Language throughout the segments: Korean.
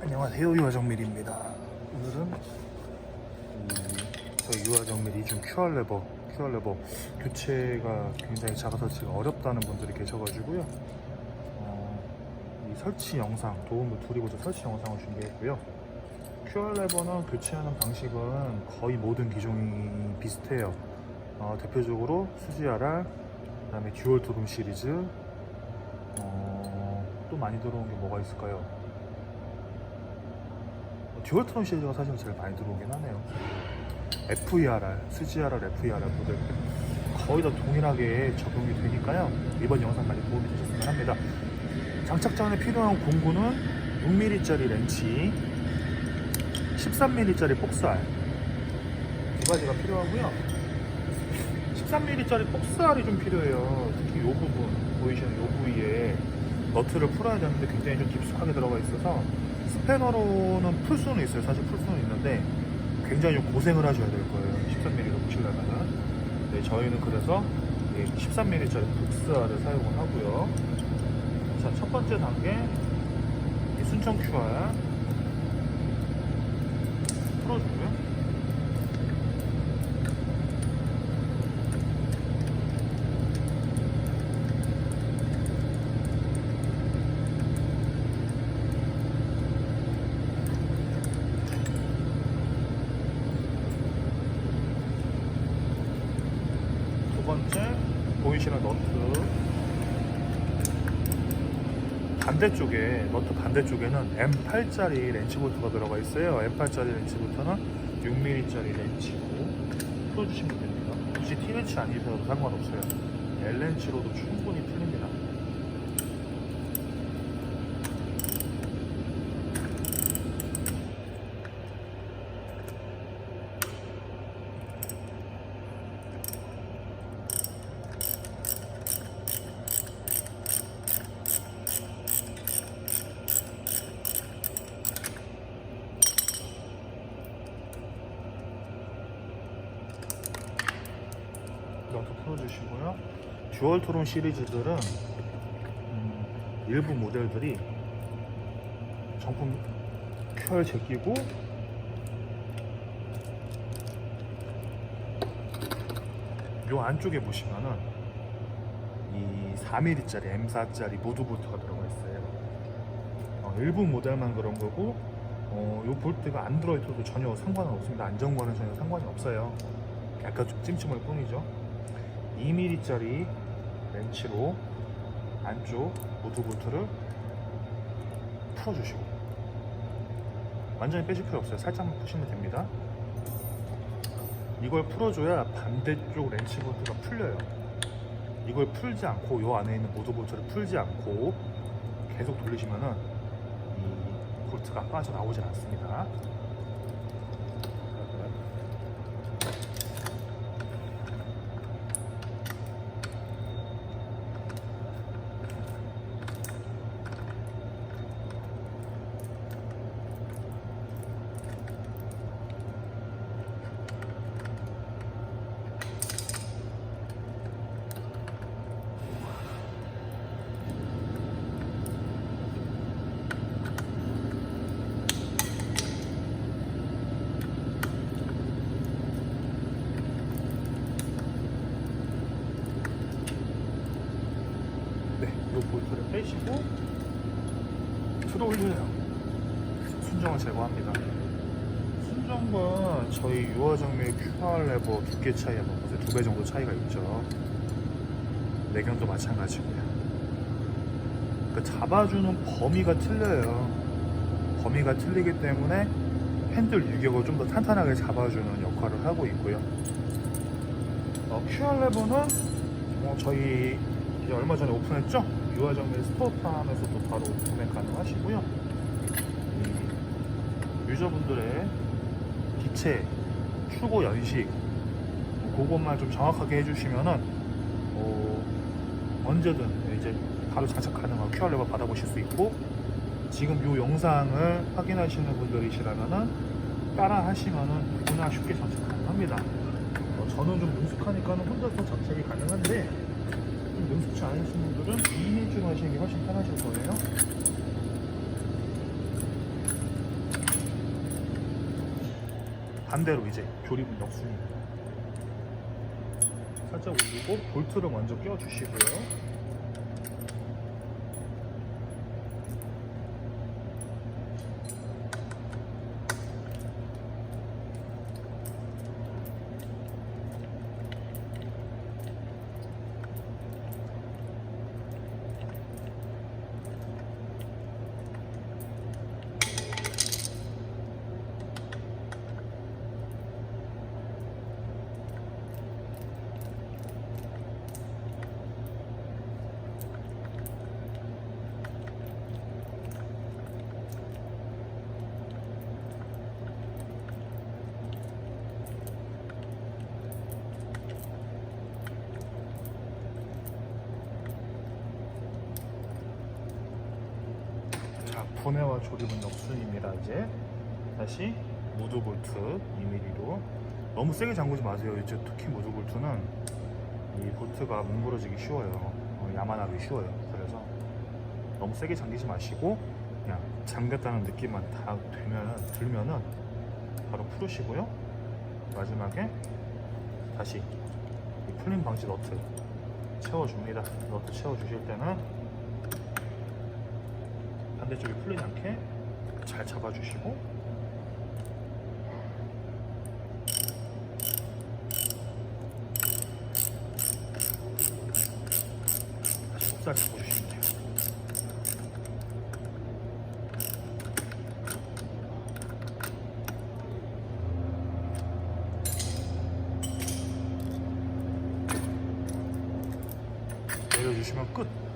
안녕하세요 유화정밀입니다. 오늘은 음, 저희 유화정밀 이중 QR 레버 QR 레버 교체가 굉장히 자가 설치가 어렵다는 분들이 계셔가지고요. 어, 이 설치 영상 도움을 드리고자 설치 영상을 준비했고요. QR 레버는 교체하는 방식은 거의 모든 기종이 비슷해요. 어, 대표적으로 수지 RR 그 다음에 듀얼 투룸 시리즈 어, 또 많이 들어온 게 뭐가 있을까요? 듀얼 트론 시리즈가 사실 제일 많이 들어오긴 하네요. FERR, 수지RR, FERR 모델 거의 다 동일하게 적용이 되니까요. 이번 영상까지 도움이 되셨으면 합니다. 장착 전에 필요한 공구는 6mm짜리 렌치, 13mm짜리 폭스알 두 가지가 필요하고요. 13mm짜리 폭스알이 좀 필요해요. 특히 이 부분 보이시는 이 부위에 너트를 풀어야 되는데 굉장히 좀 깊숙하게 들어가 있어서 스패너로는 풀 수는 있어요. 사실 풀 수는 있는데 굉장히 좀 고생을 하셔야 될 거예요. 13mm로 붙이려면은. 네, 저희는 그래서 13mm짜리 북스알을 사용을 하고요. 자, 첫 번째 단계 이 순청 QR 풀어주고요. 두 번째 보이시는 너트 반대쪽에 너트 반대쪽에는 M8짜리 렌치 볼트가 들어가 있어요. M8짜리 렌치 볼트는 6mm짜리 렌치고 풀어주시면 됩니다. 굳이 T렌치 아니셔도 상관없어요. L렌치로도 충분히 풀립니다. 너트 풀어 주시고요. 듀얼 토론 시리즈들은 음, 일부 모델들이 정품 QR 제끼고 요 안쪽에 보시면은 이 4mm짜리 M4짜리 모드 볼트가 들어가 있어요. 어, 일부 모델만 그런 거고 어, 요 볼트가 안 들어있어도 전혀 상관은 없습니다. 안정과는 전혀 상관이 없어요. 약간 좀 찜찜할 뿐이죠. 2mm짜리 렌치로 안쪽 모드 볼트를 풀어주시고 완전히 빼실 필요 없어요. 살짝만 푸시면 됩니다. 이걸 풀어줘야 반대쪽 렌치 볼트가 풀려요. 이걸 풀지 않고 이 안에 있는 모드 볼트를 풀지 않고 계속 돌리시면은 이 볼트가 빠져나오질 않습니다. 네, 이 볼트를 빼시고 들어올려요. 순정을 제거합니다. 순정과 저희 유화정밀 QR 레버 두께 차이가 보세요. 두 배 정도 차이가 있죠. 내경도 마찬가지고요. 그 잡아주는 범위가 틀려요. 범위가 틀리기 때문에 핸들 유격을 좀 더 탄탄하게 잡아주는 역할을 하고 있고요. 어, QR 레버는 어, 저희 얼마 전에 오픈했죠? 유화정밀 스토어팜에서도 바로 구매 가능하시고요. 이 유저분들의 기체, 출고 연식 그것만 좀 정확하게 해주시면은 어, 언제든 이제 바로 장착 가능한 QR 레버 받아보실 수 있고 지금 이 영상을 확인하시는 분들이시라면은 따라 하시면은 누구나 쉽게 장착 가능합니다. 어, 저는 좀 능숙하니까는 혼자서 장착이 가능한데 좀 능숙치 않으신 분들은 2회주 마시는 게 훨씬 편하실 거예요. 반대로 이제 조립은 역순입니다. 살짝 올리고 볼트를 먼저 끼워주시고요. 자, 분해와 조립은 역순입니다. 이제 다시 무드 볼트 2mm로 너무 세게 잠그지 마세요. 이제 특히 무드 볼트는 이 볼트가 뭉그러지기 쉬워요. 어, 야만하기 쉬워요. 그래서 너무 세게 잠기지 마시고 그냥 잠겼다는 느낌만 다 되면은 들면은 바로 풀으시고요. 마지막에 다시 이 풀림 방지 너트 채워줍니다. 너트 채워주실 때는 반대쪽이 풀리지 않게 잘 잡아주시고 다시 곱살 잡아주시면 돼요. 내려주시면 끝.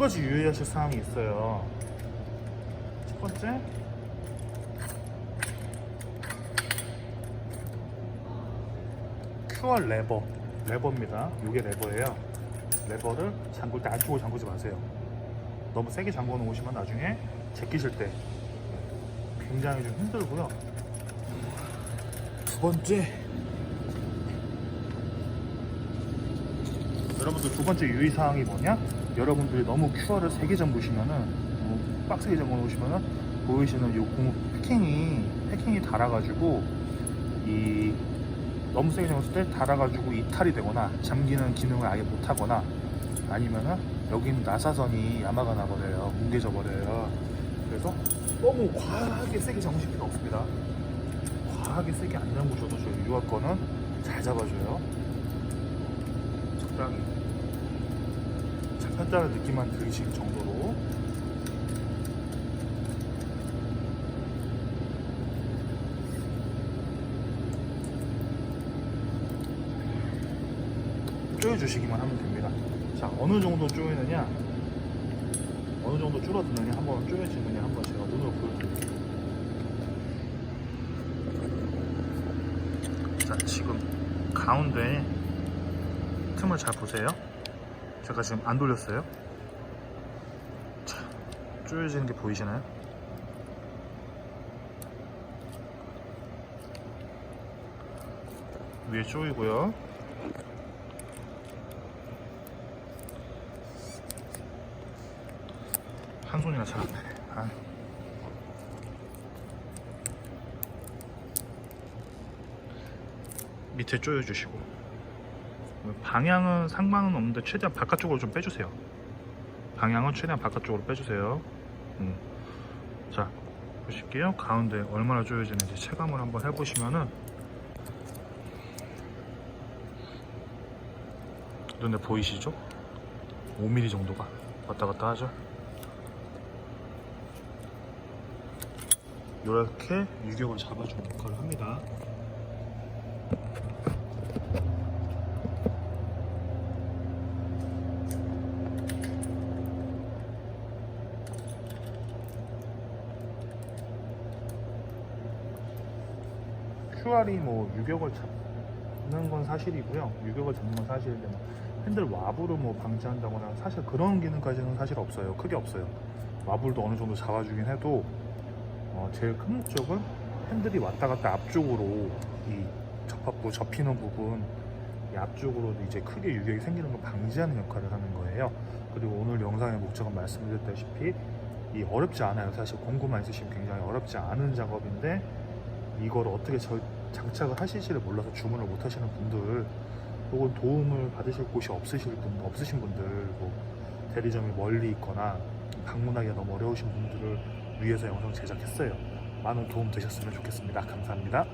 두 가지 유의하실 사항이 있어요. 첫 번째, QR 레버, 레버입니다. 이게 레버예요. 레버를 잠글 때 안쪽으로 잠그지 마세요. 너무 세게 잠궈 놓으시면 나중에 제끼실 때 굉장히 좀 힘들고요. 두 번째, 여러분들 두 번째 유의 사항이 뭐냐? 여러분들이 너무 QR을 세게 잠그시면은 너무 빡세게 잠궈 놓으시면은 보이시는 이 고무 패킹이 패킹이 닳아가지고 이 너무 세게 잠궜을 때 닳아가지고 이탈이 되거나 잠기는 기능을 아예 못하거나 아니면은 여기 있는 나사선이 야마가 나버려요. 뭉개져 버려요. 그래서 너무 과하게 세게 잠그실 필요 없습니다. 과하게 세게 안 잠그셔도 저희 유아 거는 잘 잡아줘요. 적당히 잡혔다는 느낌만 들으실 정도로 조여주시기만 하면 됩니다. 자, 어느 정도 조이느냐, 어느 정도 줄어드느냐, 한번 조여지느냐, 한번 제가 눈으로 보여드릴게요. 자, 지금 가운데 틈을 잘 보세요. 제가 지금 안 돌렸어요. 자, 조여지는 게 보이시나요? 위에 조이고요. 한 손이나 잘 안 되네. 아. 밑에 조여주시고 방향은 상관은 없는데 최대한 바깥쪽으로 좀 빼주세요. 방향은 최대한 바깥쪽으로 빼주세요. 음. 자 보실게요. 가운데 얼마나 조여지는지 체감을 한번 해보시면은 눈에 보이시죠? 5mm 정도가 왔다 갔다 하죠. 이렇게 유격을 잡아주는 역할을 합니다. QR이 뭐 유격을 잡는 건 사실이고요. 유격을 잡는 건 사실인데 뭐 핸들 와불을 뭐 방지한다거나 사실 그런 기능까지는 사실 없어요. 크게 없어요. 와불도 어느 정도 잡아주긴 해도 어, 제일 큰 목적은 핸들이 왔다 갔다 앞쪽으로 이 접합부 접히는 부분 이 앞쪽으로 이제 크게 유격이 생기는 걸 방지하는 역할을 하는 거예요. 그리고 오늘 영상의 목적은 말씀드렸다시피 이 어렵지 않아요. 사실 공구만 있으시면 굉장히 어렵지 않은 작업인데 이걸 어떻게 절- 장착을 하실지를 몰라서 주문을 못 하시는 분들 혹은 도움을 받으실 곳이 없으실 분, 없으신 분들 뭐 대리점이 멀리 있거나 방문하기가 너무 어려우신 분들을 위해서 영상 제작했어요. 많은 도움 되셨으면 좋겠습니다. 감사합니다.